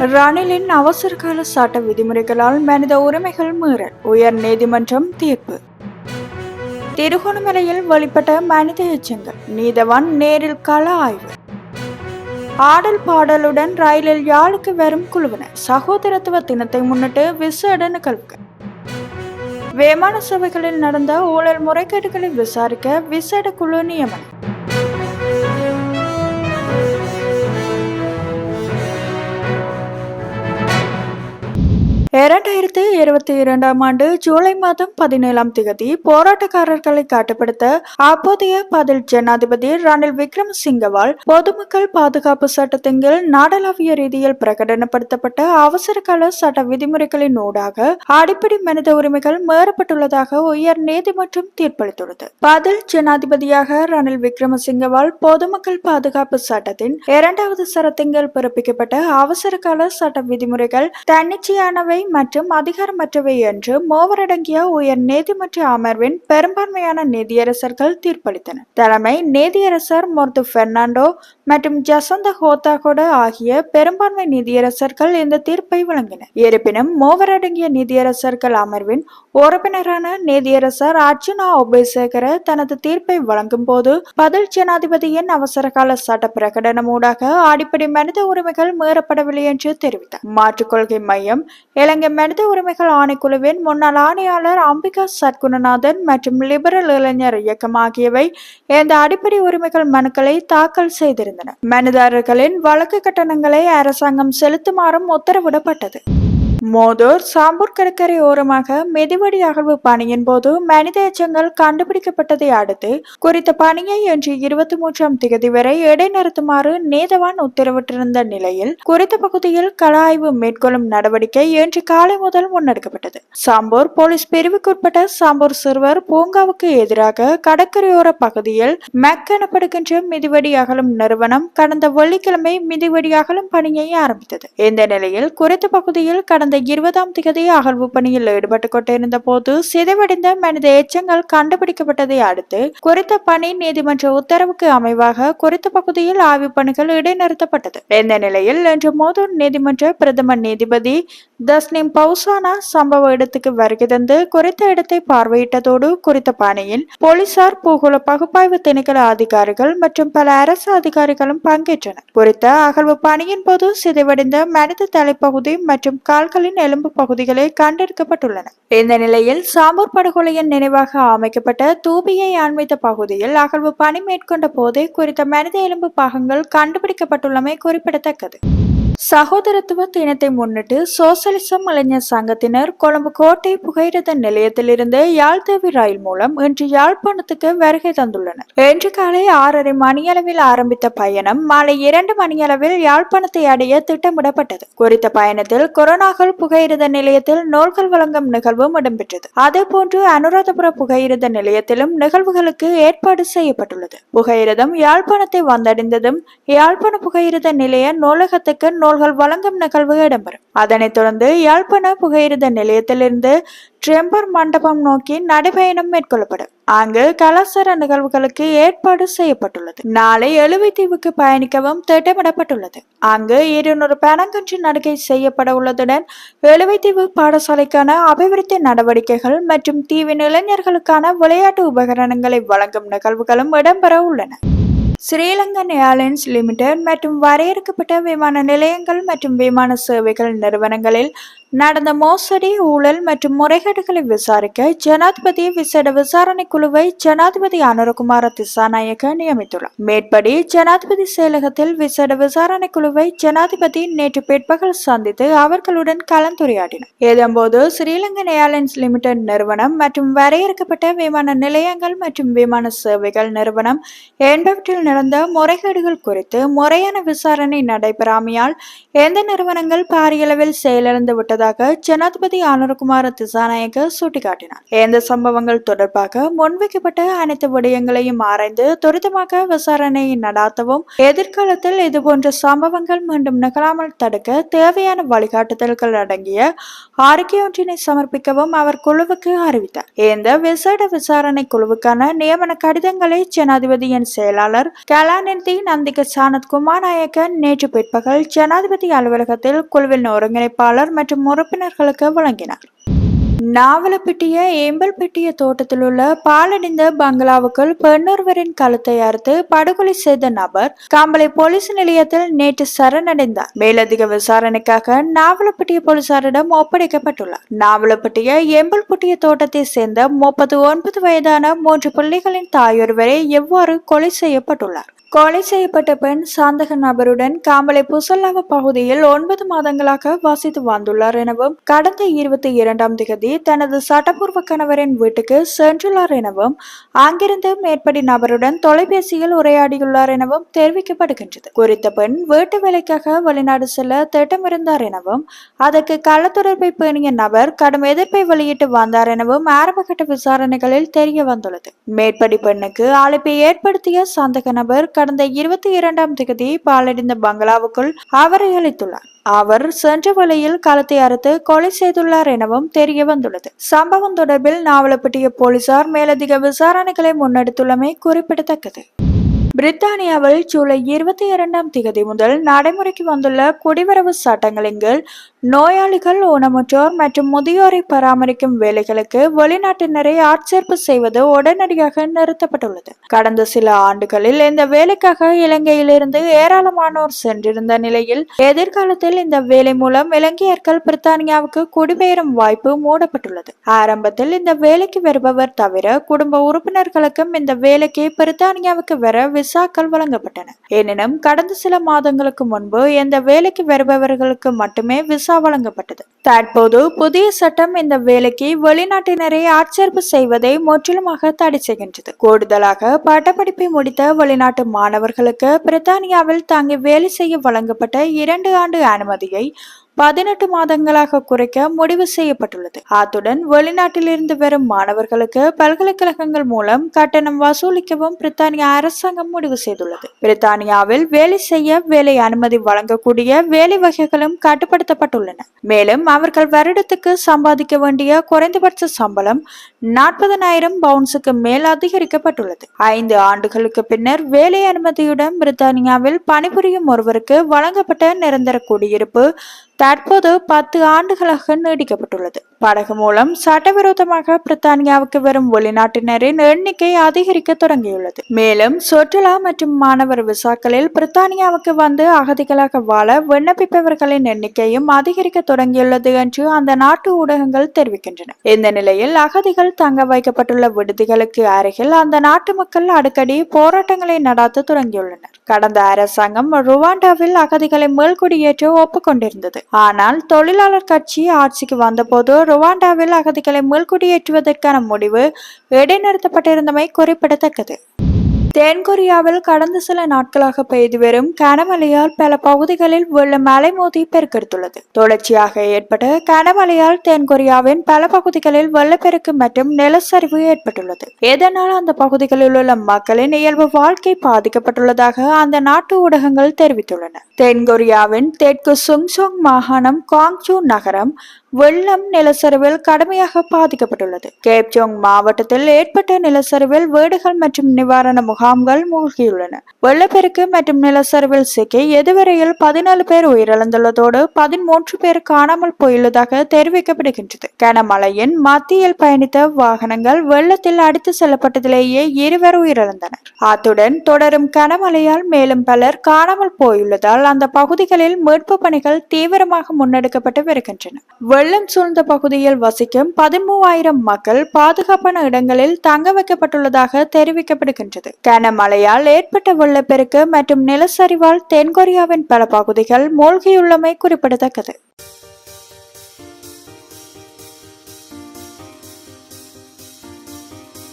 ரணிலின் அவசரகால சட்ட விதிமுறைகளால் மனித உரிமைகள் மீறல் உயர் நீதிமன்றம் தீர்ப்பு. திருகோணமலையில் வெளிப்பட்ட மனித எச்சங்கள் நீதவான் நேரில் கள ஆய்வு. ஆடல் பாடலுடன் ரயிலில் யாழுக்கு வரும் குழுவினர் சகோதரத்துவ தினத்தை முன்னிட்டு விசேட நிகழ்வுகள். விமான சேவைகளில் நடந்த ஊழல் முறைகேடுகளை விசாரிக்க விசேட குழு நியமனம். இரண்டாயிரத்தி இருபத்தி இரண்டாம் ஆண்டு ஜூலை மாதம் பதினேழாம் திகதி போராட்டக்காரர்களை கட்டுப்படுத்த அப்போதைய பதில் ஜனாதிபதி ரணில் விக்ரமசிங்கவால் பொதுமக்கள் பாதுகாப்பு சட்டத்தின் கீழ் நாடளாவிய ரீதியில் பிரகடனப்படுத்தப்பட்ட அவசர கால சட்ட விதிமுறைகளின் ஊடாக அடிப்படை மனித உரிமைகள் மீறப்பட்டுள்ளதாக உயர் நீதிமன்றம் தீர்ப்பளித்துள்ளது. பதில் ஜனாதிபதியாக ரணில் விக்ரமசிங்கவால் பொதுமக்கள் பாதுகாப்பு சட்டத்தின் இரண்டாவது சரத்தின் கீழ் பிறப்பிக்கப்பட்ட அவசர கால சட்ட விதிமுறைகள் தன்னிச்சையானவை மற்றும் அதிகாரமற்றவை என்று மூவரடங்கிய உயர் நீதிமன்ற அமர்வின் பெரும்பான்மையான நீதியரசர்கள் தீர்ப்பளித்தனர். தலைமை நீதியரசர் மொர்து பெர்னாண்டோ மற்றும் ஜசந்த ஹோத்தாகோட ஆகிய பெரும்பான்மை நீதியரசர்கள் இந்த தீர்ப்பை வழங்கினர். இருப்பினும் மூவரடங்கிய நீதியரசர்கள் அமர்வின் உறுப்பினரான நீதியரசர் அர்ஜுனா ஒபேசேகர தனது தீர்ப்பை வழங்கும் போது பதில் ஜனாதிபதியின் அவசரகால சட்ட பிரகடனம் ஊடாக அடிப்படை மனித உரிமைகள் மீறப்படவில்லை என்று தெரிவித்தார். மாற்றுக் கொள்கை மையம் இலங்கை மனித உரிமைகள் ஆணைக்குழுவின் முன்னாள் ஆணையாளர் அம்பிகா சத்குணநாதன் மற்றும் லிபரல் இளைஞர் இயக்கம் ஆகியவை இந்த அடிப்படை உரிமைகள் மனுக்களை தாக்கல் செய்திருந்தன. மனிதர்களின் வழக்கு கட்டணங்களை அரசாங்கம் செலுத்துமாறும் உத்தரவிடப்பட்டது. மோதூர் சாம்பூர் கடற்கரை ஓரமாக மிதிவடி அகழ்வு பணியின் போது மனித எச்சங்கள் கண்டுபிடிக்கப்பட்டதை அடுத்து குறித்த பணியை இன்று இருபத்தி மூன்றாம் தேதி வரை இடைநிறுத்துமாறு நீதவான் உத்தரவிட்டிருந்த நிலையில் குறித்த பகுதியில் கள ஆய்வு மேற்கொள்ளும் நடவடிக்கை இன்று காலை முதல் முன்னெடுக்கப்பட்டது. சாம்பூர் போலீஸ் பிரிவுக்குட்பட்ட சாம்பூர் சிறுவர் பூங்காவுக்கு எதிராக கடற்கரையோர பகுதியில் மெக் எனப்படுகின்ற மிதிவடி அகலும் நிறுவனம் கடந்த வெள்ளிக்கிழமை மிதிவடி அகலும் பணியை ஆரம்பித்தது. இந்த நிலையில் குறித்த பகுதியில் கடந்த இருபதாம் திகதி அகழ்வு பணியில் ஈடுபட்டு கொண்டிருந்த போது சிதைவடைந்த மனித எச்சங்கள் கண்டுபிடிக்கப்பட்டதை அடுத்து குறித்த பணி நீதிமன்ற உத்தரவுக்கு அமைவாக குறித்த பகுதியில் ஆய்வு பணிகள் இடைநிறுத்தப்பட்டது. இந்த நிலையில் இன்று மோதூர் நீதிமன்ற பிரதம நீதிபதி தஸ்னிம் பவுசானா சம்பவ இடத்துக்கு வருகை தந்து குறித்த இடத்தை பார்வையிட்டதோடு குறித்த பணியில் போலீசார் பூகோள பகுப்பாய்வு திணைக்கள அதிகாரிகள் மற்றும் பல அரசு அதிகாரிகளும் பங்கேற்றனர். குறித்த அகழ்வு பணியின் போது சிதைவடைந்த மனித தலைப்பகுதி மற்றும் கால்களின் எலும்பு பகுதிகளே கண்டெடுக்கப்பட்டுள்ளன. இந்த நிலையில் சாம்பூர் படுகொலையின் நினைவாக அமைக்கப்பட்ட தூபியை ஆன்மித்த பகுதியில் அகழ்வு பணி மேற்கொண்ட போதே குறித்த மனித எலும்பு பாகங்கள் கண்டுபிடிக்கப்பட்டுள்ளமை குறிப்பிடத்தக்கது. சகோதரத்துவ தினத்தை முன்னிட்டு சோசலிசம் இளைஞர் சங்கத்தினர் கொழும்பு கோட்டை புகையிரத நிலையத்திலிருந்து யாழ்தேவி ரயில் மூலம் இன்று யாழ்ப்பாணத்துக்கு வருகை தந்துள்ளனர். இன்று காலை ஆறரை மணியளவில் ஆரம்பித்த பயணம் மாலை இரண்டு மணியளவில் யாழ்ப்பாணத்தை அடைய திட்டமிடப்பட்டது. குறித்த பயணத்தில் கொரோனாக்கள் புகையிரத நிலையத்தில் நூல்கள் வழங்கும் நிகழ்வும் இடம்பெற்றது. அதேபோன்று அனுராதபுர புகையிரத நிலையத்திலும் நிகழ்வுகளுக்கு ஏற்பாடு செய்யப்பட்டுள்ளது. புகையிரதம் யாழ்ப்பாணத்தை வந்தடைந்ததும் யாழ்ப்பாண புகையிரத நிலைய நூலகத்துக்கு நூல்கள் வழங்கும் நிகழ்வு இடம்பெறும். அதனைத் தொடர்ந்து யாழ்ப்பாண புகையிரத நிலையத்திலிருந்து ட்ரெம்பர் மண்டபம் நோக்கி நடைபயணம் மேற்கொள்ளப்படும். அங்கு கலாச்சார நிகழ்வுகளுக்கு ஏற்பாடு செய்யப்பட்டுள்ளது. நாளை எழுவைத்தீவுக்கு பயணிக்கவும் திட்டமிடப்பட்டுள்ளது. அங்கு இருநூறு பேனங்கன்று நடுகை செய்யப்பட உள்ளதுடன் எழுவைத்தீவு பாடசாலைக்கான அபிவிருத்தி நடவடிக்கைகள் மற்றும் தீவின் இளைஞர்களுக்கான விளையாட்டு உபகரணங்களை வழங்கும் நிகழ்வுகளும் இடம்பெற உள்ளன. ஸ்ரீலங்கன் ஏர்லைன்ஸ் லிமிடெட் மற்றும் வரையறுக்கப்பட்ட விமான நிலையங்கள் மற்றும் விமான சேவைகள் நிறுவனங்களில் நடந்த மோசடி ஊழல் மற்றும் முறைகேடுகளை விசாரிக்க ஜனாதிபதி விசேட விசாரணை குழுவை ஜனாதிபதி அனுரகுமார திசாநாயக நியமித்துள்ளார். மேற்படி ஜனாதிபதி செயலகத்தில் விசேட விசாரணை குழுவை ஜனாதிபதி நேற்று பிற்பகல் சந்தித்து அவர்களுடன் கலந்துரையாடினார். இதன்போது ஸ்ரீலங்கன் ஏர்லைன்ஸ் லிமிடெட் நிறுவனம் மற்றும் வரையறுக்கப்பட்ட விமான நிலையங்கள் மற்றும் விமான சேவைகள் நிறுவனம் என்பவற்றில் நடந்த முறைகேடுகள் குறித்து முறையான விசாரணை நடைபெறாமையால் எந்த நிறுவனங்கள் பாரியளவில் செயலிழந்து விட்டதாக உள்ளதாக ஜனாதிபதி ஆனரகுமார திசாநாயக்க சுட்டிக்காட்டினார். இந்த சம்பவங்கள் தொடர்பாக முன்வைக்கப்பட்ட அனைத்து விடயங்களையும் ஆராய்ந்து துரிதமாக விசாரணையை நடாத்தவும் எதிர்காலத்தில் இதுபோன்ற சம்பவங்கள் மீண்டும் நிகழாமல் தடுக்க தேவையான வழிகாட்டுதல்கள் அடங்கிய அறிக்கை ஒன்றினை சமர்ப்பிக்கவும் அவர் குழுவுக்கு அறிவித்தார். இந்த விசேட விசாரணை குழுவுக்கான நியமன கடிதங்களை ஜனாதிபதியின் செயலாளர் கலாநிதி நந்திக சானத் குமார் நாயக்கன் நேற்று பிற்பகல் ஜனாதிபதி அலுவலகத்தில் குழுவின் ஒருங்கிணைப்பாளர் மற்றும் உறுப்பினர்களுக்கு வழங்கினார். நாவலப்பிட்டிய ஏம்பல்பட்டிய தோட்டத்தில் உள்ள பாலடைந்த பங்களாவுக்குள் பெண்ணொருவரின் கழுத்தை அறுத்து படுகொலை செய்த நபர் காம்பளை போலீஸ் நிலையத்தில் நேற்று சரணடைந்தார். மேலதிக விசாரணைக்காக நாவலப்பட்டிய போலீசாரிடம் ஒப்படைக்கப்பட்டுள்ளார். நாவலப்பட்டிய ஏம்பல்பட்டிய தோட்டத்தை சேர்ந்த முப்பது ஒன்பது வயதான மூன்று பிள்ளைகளின் தாயொருவரை எவ்வாறு கொலை செய்யப்பட்டுள்ளார்? கொலை செய்யப்பட்ட பெண் சாந்தக நபருடன் காம்பளை புசல்லாவ பகுதியில் ஒன்பது மாதங்களாக வசித்து வந்துள்ளார் எனவும் கடந்த இருபத்தி இரண்டாம் திகதி தனது சட்டப்பூர்வ கணவரின் வீட்டுக்கு சென்றுள்ளார் எனவும் அங்கிருந்து மேற்படி நபருடன் தொலைபேசியில் உரையாடியுள்ளார் எனவும் தெரிவிக்கப்படுகின்றது. குறித்த பெண் வீட்டு வேலைக்காக வெளிநாடு செல்ல திட்டமிருந்தார் எனவும் அதற்கு களத்தொடர்பை பேணிய நபர் கடும் எதிர்ப்பை வெளியிட்டு வந்தார் எனவும் ஆரம்பகட்ட விசாரணைகளில் தெரிய வந்துள்ளது மேற்படி பெண்ணுக்கு அழைப்பை ஏற்படுத்திய சாந்தக நபர் கடந்த இருபத்தி இரண்டாம் தேதி பாலடைந்த பங்களாவுக்குள் அவரை அளித்துள்ளார் அவர் சென்ற வழியில் களத்தை அறுத்து கொலை செய்துள்ளார் எனவும் தெரிய வந்துள்ளது. சம்பவம் தொடர்பில் நாவலப்பட்டிய போலீசார் மேலதிக விசாரணைகளை முன்னெடுத்துள்ளமை குறிப்பிடத்தக்கது. பிரித்தானியாவில் ஜூலை இருபத்தி இரண்டாம் திகதி முதல் நடைமுறைக்கு வந்துள்ள குடிவரவு சட்டங்களின் கீழ் நோயாளிகள் ஊனமுற்றோர் மற்றும் முதியோரை பராமரிக்கும் வேலைகளுக்கு வெளிநாட்டினரை ஆட்சேர்ப்பு செய்வது உடனடியாக நிறுத்தப்பட்டுள்ளது. கடந்த சில ஆண்டுகளில் இந்த வேலைக்காக இலங்கையிலிருந்து ஏராளமானோர் சென்றிருந்த நிலையில் எதிர்காலத்தில் இந்த வேலை மூலம் இலங்கையர்கள் பிரித்தானியாவுக்கு குடிபெயரும் வாய்ப்பு மூடப்பட்டுள்ளது. ஆரம்பத்தில் இந்த வேலைக்கு வருபவர் தவிர குடும்ப உறுப்பினர்களுக்கும் இந்த வேலைக்கு பிரித்தானியாவுக்கு வர விசாக்கள் வழங்கப்பட்டன. எனினும் கடந்த சில மாதங்களுக்கு முன்பு இந்த வேலைக்கு வருபவர்களுக்கு மட்டுமே விசா வழங்கப்பட்டது. தற்போது புதிய சட்டம் இந்த வேலைக்கு வெளிநாட்டினரை ஆட்சேர்ப்பு செய்வதை முற்றிலுமாக தடை செய்கின்றது. கூடுதலாக பட்டப்படிப்பை முடித்த வெளிநாட்டு மாணவர்களுக்கு பிரித்தானியாவில் தாங்கி வேலை செய்ய வழங்கப்பட்ட இரண்டு ஆண்டு அனுமதியை பதினெட்டு மாதங்களாக குறைக்க முடிவு செய்யப்பட்டுள்ளது. அத்துடன் வெளிநாட்டிலிருந்து வரும் மாணவர்களுக்கு பல்கலைக்கழகங்கள் மூலம் கட்டணம் வசூலிக்கவும் பிரித்தானிய அரசாங்கம் முடிவு செய்துள்ளது. பிரித்தானியாவில் வேலை செய்ய வேலை அனுமதி வழங்கக்கூடிய வேலை வகைகளும் கட்டுப்படுத்தப்பட்டுள்ளன. மேலும் அவர்கள் வருடத்துக்கு சம்பாதிக்க வேண்டிய குறைந்தபட்ச சம்பளம் நாற்பதனாயிரம் பவுன்ஸுக்கு மேல் அதிகரிக்கப்பட்டுள்ளது. ஐந்து ஆண்டுகளுக்கு பின்னர் வேலை அனுமதியுடன் பிரித்தானியாவில் பணிபுரியும் ஒருவருக்கு வழங்கப்பட்ட நிரந்தர குடியிருப்பு தற்போது பத்து ஆண்டுகளாக நீடிக்கப்பட்டுள்ளது. படகு மூலம் சட்டவிரோதமாக பிரித்தானியாவுக்கு வரும் வெளிநாட்டினரின் எண்ணிக்கை அதிகரிக்க தொடங்கியுள்ளது. மேலும் சுற்றுலா மற்றும் மாணவர் விசாக்களில் பிரித்தானியாவுக்கு வந்து அகதிகளாக வாழ விண்ணப்பிப்பவர்களின் எண்ணிக்கையும் அதிகரிக்க தொடங்கியுள்ளது என்று அந்த நாட்டு ஊடகங்கள் தெரிவிக்கின்றன. இந்த நிலையில் அகதிகள் தங்க வைக்கப்பட்டுள்ள விடுதிகளுக்கு அருகில் அந்த நாட்டு மக்கள் அடிக்கடி போராட்டங்களை நடாத்த தொடங்கியுள்ளனர். கடந்த அரசாங்கம் ருவாண்டாவில் அகதிகளை மேல்குடியேற்ற ஒப்புக்கொண்டிருந்தது. ஆனால் தொழிலாளர் கட்சி ஆட்சிக்கு வந்தபோது ருவாண்டாவில் அகதிகளை மேல்குடியேற்றுவதற்கான முடிவு இடைநிறுத்தப்பட்டிருந்தமை குறிப்பிடத்தக்கது. தென்கொரியாவில் கடந்த சில நாட்களாக பெய்து வரும் கனமழையால் பல பகுதிகளில் வெள்ள மலை மோதி பெருக்கெடுத்துள்ளது. தொடர்ச்சியாக ஏற்பட்ட கனமழையால் தென்கொரியாவின் பல பகுதிகளில் வெள்ளப்பெருக்கு மற்றும் நிலச்சரிவு ஏற்பட்டுள்ளது. இதனால் அந்த பகுதிகளில் உள்ள மக்களின் இயல்பு வாழ்க்கை பாதிக்கப்பட்டுள்ளதாக அந்த நாட்டு ஊடகங்கள் தெரிவித்துள்ளன. தென்கொரியாவின் தெற்கு சுங்சோங் மாகாணம் காங்சூ நகரம் வெள்ளம் நிலச்சரிவில் கடுமையாக பாதிக்கப்பட்டுள்ளது. கேப்ஜோங் மாவட்டத்தில் ஏற்பட்ட நிலச்சரிவில் வீடுகள் மற்றும் நிவாரண முகாம்கள் மூழ்கியுள்ளன. வெள்ளப்பெருக்கு மற்றும் நிலச்சரிவில் சிக்கி எதுவரையில் பதினாலு பேர் உயிரிழந்துள்ளதோடு பதிமூன்று பேர் காணாமல் போயுள்ளதாக தெரிவிக்கப்படுகின்றது. கனமழையின் மத்தியில் பயணித்த வாகனங்கள் வெள்ளத்தில் அடித்து செல்லப்பட்டதிலேயே இருவர் உயிரிழந்தனர். அத்துடன் தொடரும் கனமழையால் மேலும் பலர் காணாமல் போயுள்ளதால் அந்த பகுதிகளில் மீட்பு பணிகள் தீவிரமாக முன்னெடுக்கப்பட்டு வருகின்றன. வெள்ளம் சூழ்ந்த பகுதியில் வசிக்கும் பதிமூவாயிரம் மக்கள் பாதுகாப்பான இடங்களில் தங்க வைக்கப்பட்டுள்ளதாக தெரிவிக்கப்படுகின்றது. கனமழையால் ஏற்பட்ட வெள்ளப்பெருக்கு மற்றும் நிலச்சரிவால் தென்கொரியாவின் பல பகுதிகள் மூழ்கியுள்ளமை குறிப்பிடத்தக்கது.